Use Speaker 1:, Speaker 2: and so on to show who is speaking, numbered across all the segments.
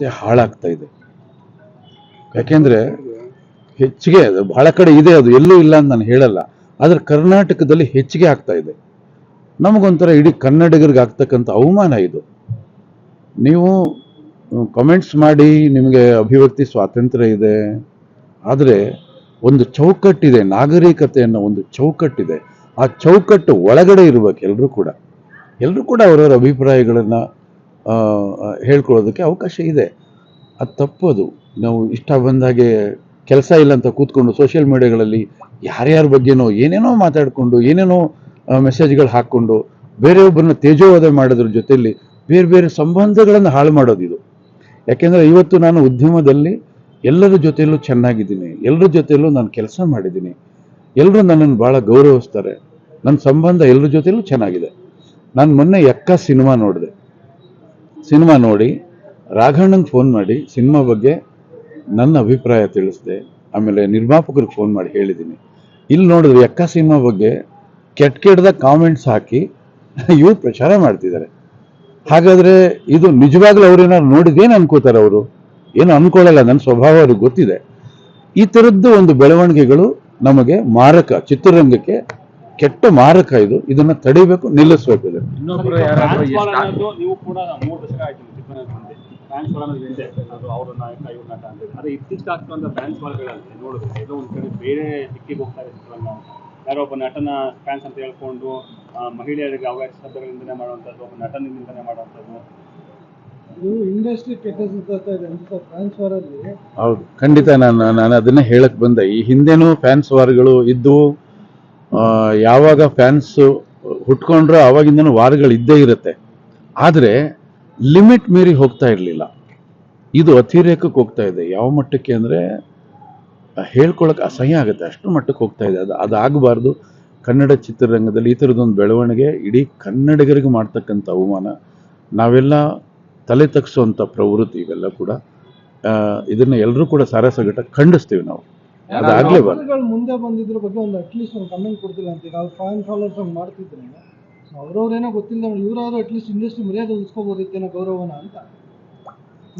Speaker 1: ವ್ಯವಸ್ಥೆ ಹಾಳಾಗ್ತಾ ಇದೆ. ಯಾಕೆಂದ್ರೆ ಹೆಚ್ಚಿಗೆ ಅದು ಬಹಳ ಕಡೆ ಇದೆ, ಅದು ಎಲ್ಲೂ ಇಲ್ಲ ಅಂತ ನಾನು ಹೇಳಲ್ಲ. ಆದ್ರೆ ಕರ್ನಾಟಕದಲ್ಲಿ ಹೆಚ್ಚಿಗೆ ಆಗ್ತಾ ಇದೆ. ನಮಗೊಂಥರ ಇಡೀ ಕನ್ನಡಿಗರಿಗೆ ಆಗ್ತಕ್ಕಂಥ ಅವಮಾನ ಇದು. ನೀವು ಕಮೆಂಟ್ಸ್ ಮಾಡಿ ನಿಮಗೆ ಅಭಿವ್ಯಕ್ತಿ ಸ್ವಾತಂತ್ರ್ಯ ಇದೆ. ಆದರೆ ಒಂದು ಚೌಕಟ್ಟಿದೆ ನಾಗರಿಕತೆ ಅನ್ನೋ ಒಂದು ಚೌಕಟ್ಟಿದೆ. ಆ ಚೌಕಟ್ಟು ಒಳಗಡೆ ಇರಬೇಕು ಎಲ್ಲರೂ ಕೂಡ. ಎಲ್ಲರೂ ಕೂಡ ಅವರವರ ಅಭಿಪ್ರಾಯಗಳನ್ನು ಹೇಳ್ಕೊಳ್ಳೋದಕ್ಕೆ ಅವಕಾಶ ಇದೆ. ಅದು ತಪ್ಪದು. ನಾವು ಇಷ್ಟ ಬಂದಾಗೆ ಕೆಲಸ ಇಲ್ಲ ಅಂತ ಕೂತ್ಕೊಂಡು ಸೋಷಿಯಲ್ ಮೀಡಿಯಾಗಳಲ್ಲಿ ಯಾರ್ಯಾರ ಬಗ್ಗೆನೋ, ಏನೇನೋ ಮಾತಾಡಿಕೊಂಡು, ಏನೇನೋ ಮೆಸೇಜ್ಗಳು ಹಾಕ್ಕೊಂಡು, ಬೇರೆಯೊಬ್ಬರನ್ನ ತೇಜೋವಾದ ಮಾಡೋದ್ರ ಜೊತೆಯಲ್ಲಿ ಬೇರೆ ಬೇರೆ ಸಂಬಂಧಗಳನ್ನು ಹಾಳು ಮಾಡೋದು ಇದು. ಯಾಕೆಂದರೆ ಇವತ್ತು ನಾನು ಉದ್ಯಮದಲ್ಲಿ ಎಲ್ಲರ ಜೊತೆಯಲ್ಲೂ ಚೆನ್ನಾಗಿದ್ದೀನಿ. ಎಲ್ಲರ ಜೊತೆಯಲ್ಲೂ ನಾನು ಕೆಲಸ ಮಾಡಿದ್ದೀನಿ. ಎಲ್ಲರೂ ನನ್ನನ್ನು ಭಾಳ ಗೌರವಿಸ್ತಾರೆ. ನನ್ನ ಸಂಬಂಧ ಎಲ್ಲರ ಜೊತೆಯಲ್ಲೂ ಚೆನ್ನಾಗಿದೆ. ನಾನು ಮೊನ್ನೆ ಎಕ್ಕ ಸಿನಿಮಾ ನೋಡಿದೆ. ಸಿನಿಮಾ ನೋಡಿ, ರಾಘಣ್ಣಂಗೆ ಫೋನ್ ಮಾಡಿ, ಸಿನಿಮಾ ಬಗ್ಗೆ ನನ್ನ ಅಭಿಪ್ರಾಯ ತಿಳಿಸಿದೆ. ಆಮೇಲೆ ನಿರ್ಮಾಪಕರಿಗೆ ಫೋನ್ ಮಾಡಿ ಹೇಳಿದ್ದೀನಿ ಇಲ್ಲಿ ನೋಡಿದ್ರೆ ಎಕ್ಕ ಸಿನಿಮಾ ಬಗ್ಗೆ ಕೆಟ್ಟ ಕೆಟ್ಟದ ಕಾಮೆಂಟ್ಸ್ ಹಾಕಿ ಇವ್ರು ಪ್ರಚಾರ ಮಾಡ್ತಿದ್ದಾರೆ. ಹಾಗಾದ್ರೆ ಇದು ನಿಜವಾಗ್ಲೂ ಅವ್ರೇನಾದ್ರು ನೋಡಿದೇನು ಅನ್ಕೋತಾರೆ ಅವರು? ಏನು ಅನ್ಕೊಳ್ಳಲ್ಲ ನನ್ನ ಸ್ವಭಾವ ಅವ್ರಿಗೆ ಗೊತ್ತಿದೆ. ಈ ಥರದ್ದು ಒಂದು ಬೆಳವಣಿಗೆಗಳು ನಮಗೆ ಮಾರಕ ಚಿತ್ರರಂಗಕ್ಕೆ ಕೆಟ್ಟ ಮಾರಕ ಇದು. ಇದನ್ನ ತಡಿಬೇಕು ನಿಲ್ಲಿಸ್ಬೇಕು ಇದು
Speaker 2: ಯಾರೋ ಒಬ್ಬ ನಟನ ಫ್ಯಾನ್ಸ್ ಅಂತ ಹೇಳ್ಕೊಂಡು ಆ, ಮಹಿಳೆಯರಿಗೆ ಅವಕಾಶ ಶಬ್ದಗಳಿಂದನೇ ಮಾಡುವಂಥದ್ದು ಒಬ್ಬ ನಟನ ನಿಂದನೆ ಮಾಡುವಂಥದ್ದು.
Speaker 3: ಇದು ಇಂಡಸ್ಟ್ರಿ ಕೆಟ್ಟದಿರ್ತಾ ಇದೆ. ಅಂತ ಟ್ರಾನ್ಸ್ಫರ್ ಅಲ್ಲಿ
Speaker 1: ಹೌದು. ಖಂಡಿತ ನಾನು ನಾನು ಅದನ್ನ ಹೇಳಕ್ ಬಂದೆ. ಈ ಹಿಂದೆನೂ ಫ್ಯಾನ್ಸ್ ವಾರ್ಗಳು ಇದ್ದು ಯಾವಾಗ ಫ್ಯಾನ್ಸ್ ಹುಟ್ಕೊಂಡ್ರೆ ಆವಾಗಿಂದನೂ ವಾರಗಳು ಇದ್ದೇ ಇರುತ್ತೆ. ಆದರೆ ಲಿಮಿಟ್ ಮೀರಿ ಹೋಗ್ತಾ ಇರಲಿಲ್ಲ. ಇದು ಅತಿರೇಕಕ್ಕೆ ಹೋಗ್ತಾ ಇದೆ. ಯಾವ ಮಟ್ಟಕ್ಕೆ ಅಂದರೆ ಹೇಳ್ಕೊಳಕ್ಕೆ ಅಸಹ್ಯ ಆಗುತ್ತೆ. ಅಷ್ಟು ಮಟ್ಟಕ್ಕೆ ಹೋಗ್ತಾ ಇದೆ. ಅದು ಅದಾಗಬಾರ್ದು ಕನ್ನಡ ಚಿತ್ರರಂಗದಲ್ಲಿ ಈ ಥರದೊಂದು ಬೆಳವಣಿಗೆ ಇಡೀ ಕನ್ನಡಿಗರಿಗೆ ಮಾಡ್ತಕ್ಕಂಥ ಅವಮಾನ. ನಾವೆಲ್ಲ ತಲೆ ತಗ್ಸುವಂಥ ಪ್ರವೃತ್ತಿ ಇವೆಲ್ಲ ಕೂಡ ಇದನ್ನು ಎಲ್ಲರೂ ಕೂಡ ಸಾರಸಗಟ ಖಂಡಿಸ್ತೀವಿ ನಾವು.
Speaker 3: ಮುಂದೆ ಬಂದಿದ್ರ ಬಗ್ಗೆ ಒಂದು ಅಟ್ಲೀಸ್ಟ್ ಒಂದು ಕಮೆಂಟ್ ಕೊಡ್ತಿಲ್ಲ ಅಂತ. ಈಗ ಅವ್ರು ಫ್ಯಾನ್ ಫಾಲೋರ್ಸ್ ಹಂಗೆ ಮಾಡ್ತಿದ್ರೆ. ಅವ್ರವ್ರೇನೋ ಗೊತ್ತಿಲ್ಲ. ಇವ್ರಾದ್ರು ಅಟ್ಲೀಸ್ಟ್ ಇಂಡಸ್ಟ್ರಿ ಮರ್ಯಾದೆ ಉಳಿಸ್ಕೋಬೋದಿತ್ತೇನೋ ಗೌರವನ ಅಂತ.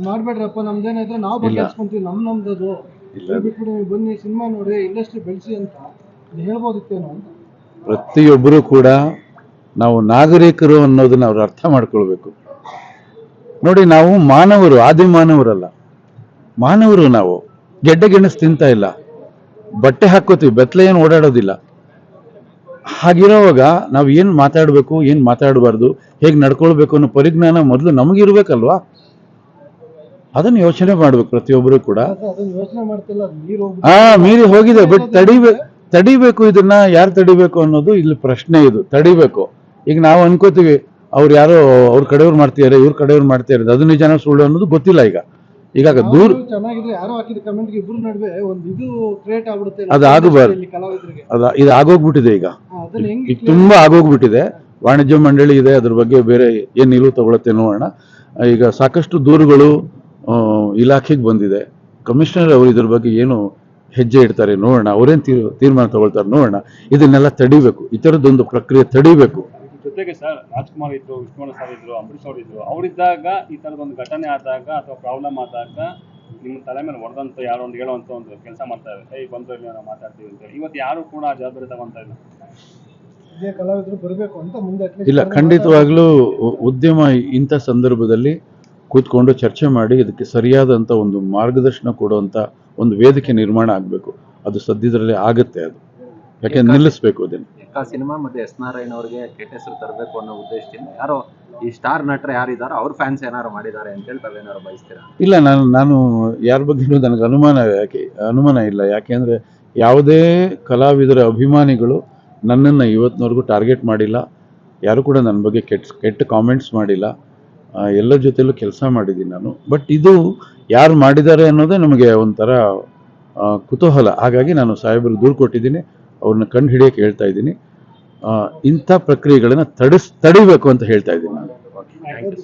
Speaker 3: ಮಾಡ್ಬೇಡ್ರಪ್ಪ ನಮ್ದೇನಾದ್ರೆ ನಾವು
Speaker 1: ಇಲ್ಲ.
Speaker 3: ನಮ್ ನಮ್ದದು. ಬಿಟ್ಬಿಟ್ಟು ನೀವು ಬನ್ನಿ ಸಿನಿಮಾ ನೋಡಿ ಇಂಡಸ್ಟ್ರಿ ಬೆಳೆಸಿ ಅಂತ. ಹೇಳ್ಬೋದಿತ್ತೇನೋ ಅಂತ.
Speaker 1: ಪ್ರತಿಯೊಬ್ಬರು ಕೂಡ ನಾವು ನಾಗರಿಕರು ಅನ್ನೋದನ್ನ ಅವ್ರು ಅರ್ಥ ಮಾಡ್ಕೊಳ್ಬೇಕು. ನೋಡಿ ನಾವು ಮಾನವರು ಆದಿ ಮಾನವರಲ್ಲ ಮಾನವರು ನಾವು. ಗೆಡ್ಡೆ ಗೆಣಸು ತಿಂತಾ ಇಲ್ಲ. ಬಟ್ಟೆ ಹಾಕೋತೀವಿ, ಬೆತ್ತಲೆ ಏನು ಓಡಾಡೋದಿಲ್ಲ. ಹಾಗಿರೋವಾಗ ನಾವು ಏನು ಮಾತಾಡಬೇಕು, ಏನು ಮಾತಾಡಬಾರ್ದು, ಹೇಗೆ ನಡ್ಕೊಳ್ಬೇಕು ಅನ್ನೋ ಪರಿಜ್ಞಾನ ಮೊದಲು ನಮಗಿರ್ಬೇಕಲ್ವಾ ಅದನ್ನು ಯೋಚನೆ ಮಾಡ್ಬೇಕು ಪ್ರತಿಯೊಬ್ಬರು ಕೂಡ. ಹಾ ಮೀರಿ ಹೋಗಿದೆ, ಬಟ್ ತಡಿಬೇಕು ತಡಿಬೇಕು ಇದನ್ನ, ಯಾರು ತಡಿಬೇಕು ಅನ್ನೋದು ಇಲ್ಲಿ ಪ್ರಶ್ನೆ ಇದು, ತಡಿಬೇಕು. ಈಗ ನಾವು ಅನ್ಕೋತೀವಿ, ಅವ್ರು ಯಾರೋ ಅವ್ರ ಕಡೆಯವ್ರು ಮಾಡ್ತಿದ್ದಾರೆ ಇವ್ರ ಕಡೆಯವ್ರು ಮಾಡ್ತಿದ್ದಾರೆ ಅದು ನಿಜಾನ ಸುಳ್ಳು ಅನ್ನೋದು ಗೊತ್ತಿಲ್ಲ ಈಗ. ಈಗ ದೂರ
Speaker 3: ಯಾರು ಚೆನ್ನಾಗಿದ್ರೆ ಯಾರೋ ಹಾಕಿದ ಕಮೆಂಟ್ಗೆ ಇಬ್ರು ನಡುವೆ ಒಂದು ಇದು ಕ್ರಿಯೇಟ್ ಆಗ್ಬಿಡುತ್ತೆ
Speaker 1: ಅದು ಆಗಬಾರ್ದು.
Speaker 3: ಕಲಾವಿದರಿಗೆ.
Speaker 1: ಅದ ಇದು ಆಗೋಗ್ಬಿಟ್ಟಿದೆ ಈಗ. ಈಗ ತುಂಬಾ ಆಗೋಗ್ಬಿಟ್ಟಿದೆ. ವಾಣಿಜ್ಯ ಮಂಡಳಿ ಇದೆ ಅದ್ರ ಬಗ್ಗೆ ಬೇರೆ ಏನ್ ನಿಲುವು ತಗೊಳತ್ತೆ ನೋಡೋಣ. ಈಗ ಸಾಕಷ್ಟು ದೂರುಗಳು ಆ, ಇಲಾಖೆಗೆ ಬಂದಿದೆ. ಕಮಿಷನರ್ ಅವರು ಇದ್ರ ಬಗ್ಗೆ ಏನು ಹೆಜ್ಜೆ ಇಡ್ತಾರೆ ನೋಡೋಣ. ಅವ್ರೇನು ತೀರ್ ತೀರ್ಮಾನ ತಗೊಳ್ತಾರೆ ನೋಡೋಣ. ಇದನ್ನೆಲ್ಲ ತಡಿಬೇಕು. ಈ ಥರದ್ದೊಂದು ಪ್ರಕ್ರಿಯೆ ತಡಿಬೇಕು.
Speaker 2: ಜೊತೆಗೆ ಸರ್ ರಾಜ್ಕುಮಾರ್ ಇದ್ರು ವಿಷ್ಣುವರ್ಣ ಸರ್ ಇದ್ರು ಅಂಬರೀಶ್ ಅವರು ಇದ್ರು ಅವರಿದ್ದಾಗ ಈ ಥರದ ಒಂದು ಘಟನೆ ಆದಾಗ ಅಥವಾ ಪ್ರಾಬ್ಲಮ್ ಆದಾಗ ನಿಮ್ಮ ತಲೆ ಮೇಲೆ ಹೊಡೆದಂತ ಯಾರೋ ಒಂದು ಹೇಳುವಂತ ಒಂದು ಕೆಲಸ ಮಾಡ್ತಾ ಏಯ್ ಬಂದು ಇಲ್ಲಿ ನಾವು ಮಾತಾಡ್ತೀವಿ ಅಂತ ಹೇಳಿ. ಇವತ್ತು ಯಾರು ಕೂಡ ಆ ಜವಾಬ್ದಾರಿ ತಗೊಂತ ಇಲ್ಲ.
Speaker 3: ಇದೇ ಕಲಾವಿದರು ಬರಬೇಕು ಅಂತ ಮುಂದೆ at
Speaker 1: ಇಲ್ಲ ಖಂಡಿತವಾಗ್ಲೂ ಉದ್ಯಮ ಇಂಥ ಸಂದರ್ಭದಲ್ಲಿ ಕೂತ್ಕೊಂಡು ಚರ್ಚೆ ಮಾಡಿ ಇದಕ್ಕೆ ಸರಿಯಾದಂಥ ಒಂದು ಮಾರ್ಗದರ್ಶನ ಕೊಡುವಂಥ ಒಂದು ವೇದಿಕೆ ನಿರ್ಮಾಣ ಆಗಬೇಕು. ಅದು ಸದ್ಯದಲ್ಲೇ ಆಗುತ್ತೆ ಅದು. ಯಾಕೆ ನಿಲ್ಲಿಸಬೇಕು ಅದನ್ನು?
Speaker 4: ಎಕ್ಕ ಸಿನಿಮಾ ಮತ್ತೆ ಎಸ್ ನಾರಾಯಣ್ ಅವ್ರಿಗೆ ಕೆಟ್ಟ ಹೆಸರು ತರಬೇಕು ಅನ್ನೋ ಉದ್ದೇಶದಿಂದ ಯಾರೋ ಈ ಸ್ಟಾರ್ ನಟರು ಯಾರಿದ್ದಾರೋ ಅವ್ರ ಫ್ಯಾನ್ಸ್ ಏನಾರು ಮಾಡಿದ್ದಾರೆ ಅಂತೇಳಿ ತಾವೇನಾರು ಬಯಸ್ತೀರಾ?
Speaker 1: ಇಲ್ಲ ನಾನು ನಾನು ಯಾರ ಬಗ್ಗೆನೂ ನನಗೆ ಅನುಮಾನ ಯಾಕೆ ಅನುಮಾನ ಇಲ್ಲ. ಯಾಕೆಂದರೆ ಯಾವುದೇ ಕಲಾವಿದರ ಅಭಿಮಾನಿಗಳು ನನ್ನನ್ನು ಇವತ್ತಿನವರೆಗೂ ಟಾರ್ಗೆಟ್ ಮಾಡಿಲ್ಲ. ಯಾರು ಕೂಡ ನನ್ನ ಬಗ್ಗೆ ಕೆಟ್ಟ ಕೆಟ್ಟ ಕಾಮೆಂಟ್ಸ್ ಮಾಡಿಲ್ಲ. ಎಲ್ಲರ ಜೊತೆಲೂ ಕೆಲಸ ಮಾಡಿದ್ದೀನಿ ನಾನು. ಬಟ್ ಇದು ಯಾರು ಮಾಡಿದ್ದಾರೆ ಅನ್ನೋದೇ ನಮಗೆ ಒಂಥರ ಕುತೂಹಲ. ಹಾಗಾಗಿ ನಾನು ಸಾಹೇಬರು ದೂರು ಕೊಟ್ಟಿದ್ದೀನಿ. ಅವ್ರನ್ನ ಕಂಡು ಹಿಡಿಯೋಕೆ ಹೇಳ್ತಾ ಇದ್ದೀನಿ. ಇಂಥ ಪ್ರಕ್ರಿಯೆಗಳನ್ನು ತಡಿಸ್ ತಡಿಬೇಕು ಅಂತ ಹೇಳ್ತಾ ಇದ್ದೀನಿ ನಾನು.